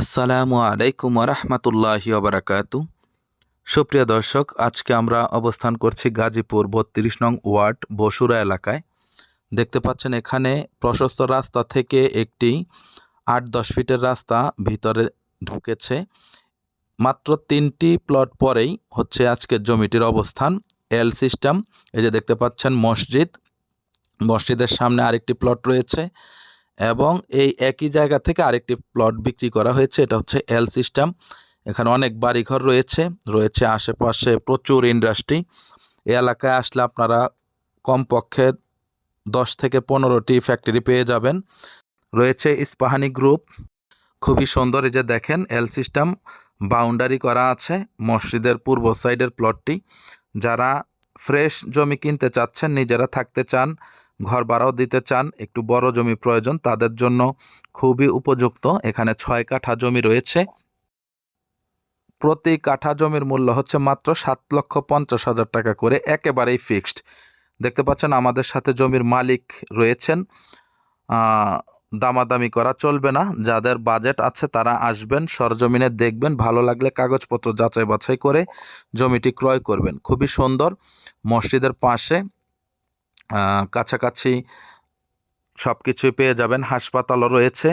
আসসালামু আলাইকুম রহমতুল্লাহি ওবরাকাতু সুপ্রিয় দর্শক, আজকে আমরা অবস্থান করছি গাজীপুর বত্রিশ নং ওয়ার্ড বসুরা এলাকায়। দেখতে পাচ্ছেন এখানে প্রশস্ত রাস্তা থেকে একটি আট দশ ফিটের রাস্তা ভিতরে ঢুকেছে। মাত্র তিনটি প্লট পরেই হচ্ছে আজকের জমিটির অবস্থান, এল সিস্টেম। এই যে দেখতে পাচ্ছেন মসজিদ, মসজিদের সামনে আরেকটি প্লট রয়েছে। এবং এই একই জায়গা থেকে আরেকটি প্লট বিক্রি করা হয়েছে, এটা হচ্ছে এল সিস্টেম এখানে অনেক বাড়িঘর রয়েছে রয়েছে আশেপাশে প্রচুর ইন্ডাস্ট্রি এই এলাকায় আসলে আপনারা কমপক্ষে দশ থেকে পনেরোটি ফ্যাক্টরি পেয়ে যাবেন। রয়েছে ইস্পাহানি গ্রুপ খুবই সুন্দর এই যে দেখেন এল সিস্টেম বাউন্ডারি করা আছে মসজিদের পূর্ব সাইডের প্লটটি যারা ফ্রেশ জমি কিনতে চাচ্ছেন, নিজেরা থাকতে চান ঘর ভাড়াও দিতে চান, একটু বড় জমি প্রয়োজন, তাদের জন্য খুবই উপযুক্ত। এখানে ছয় কাঠা জমি রয়েছে। প্রতি কাঠা জমির মূল্য হচ্ছে মাত্র সাত লক্ষ পঞ্চাশ হাজার টাকা করে, একেবারেই ফিক্সড। দেখতে পাচ্ছেন, আমাদের সাথে জমির মালিক রয়েছেন। দামাদামি করা চলবে না, যাদের বাজেট আছে তারা আসবেন, সরজমিনে দেখবেন, ভালো লাগলে কাগজপত্র যাচাই বাছাই করে জমিটি ক্রয় করবেন। খুবই সুন্দর, মসজিদের পাশে কাছাকাছি সব কিছুই পেয়ে যাবেন, হাসপাতালও রয়েছে।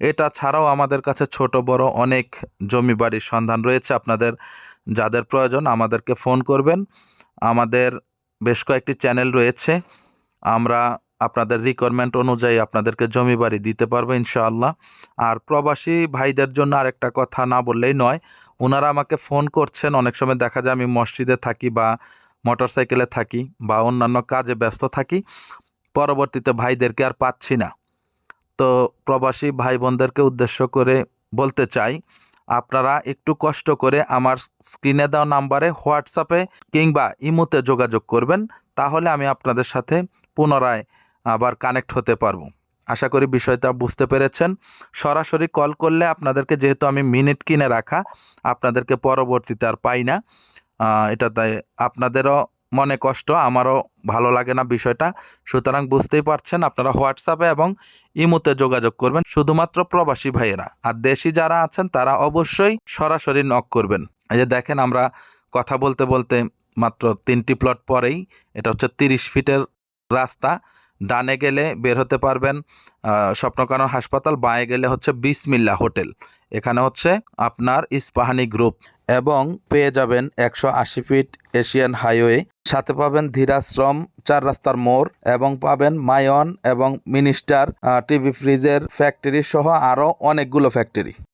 এটা ছাড়াও আমাদের কাছে ছোট, বড় অনেক জমি বাড়ির সন্ধান রয়েছে। আপনাদের যাদের প্রয়োজন আমাদেরকে ফোন করবেন। আমাদের বেশ কয়েকটি চ্যানেল রয়েছে। আমরা আপনাদের রিকোয়ারমেন্ট অনুযায়ী আপনাদেরকে জমি বাড়ি দিতে পারব ইনশাআল্লাহ। আর প্রবাসী ভাইদের জন্য আরেকটা কথা না বললেই নয় ওনারা আমাকে ফোন করছেন। অনেক সময় দেখা যায় আমি মসজিদে থাকি বা মোটরসাইকেলে থাকি বা অন্যান্য কাজে ব্যস্ত থাকি, পরবর্তীতে ভাইদেরকে আর পাচ্ছি না। তো প্রবাসী ভাই বোনদেরকে উদ্দেশ্য করে বলতে চাই, আপনারা একটু কষ্ট করে আমার স্ক্রিনে দেওয়া নাম্বারে হোয়াটসঅ্যাপে কিংবা ইমোতে যোগাযোগ করবেন, তাহলে আমি আপনাদের সাথে পুনরায় আবার কানেক্ট হতে পারব। আশা করি বিষয়টা বুঝতে পেরেছেন। সরাসরি কল করলে আপনাদেরকে যেহেতু আমি মিনিট কিনে রাখা, আপনাদেরকে পরবর্তীতে আর পাই না। আহ, এটা তাই আপনাদেরও মনে কষ্ট আমারও ভালো লাগে না বিষয়টা। সুতরাং বুঝতেই পারছেন আপনারা হোয়াটসঅ্যাপে এবং ইমোতে যোগাযোগ করবেন শুধুমাত্র প্রবাসী ভাইয়েরা। আর দেশি যারা আছেন তারা অবশ্যই সরাসরি নক করবেন। এই যে দেখেন আমরা কথা বলতে বলতে মাত্র তিনটি প্লট পরেই এটা হচ্ছে তিরিশ ফিটের রাস্তা। ডানে গেলে বের হতে পারবেন স্বপ্নকানন হাসপাতাল বাঁয়ে গেলে হচ্ছে বিসমিল্লা হোটেল। এখানে হচ্ছে আপনার ইস্পাহানি গ্রুপ। এবং পেয়ে যাবেন একশো আশি ফিট এশিয়ান হাইওয়ে। সাথে পাবেন ধীরাশ্রম চার রাস্তার মোড় এবং পাবেন মায়ন এবং মিনিস্টার টিভি ফ্রিজের ফ্যাক্টরি সহ আরও অনেকগুলো ফ্যাক্টরি।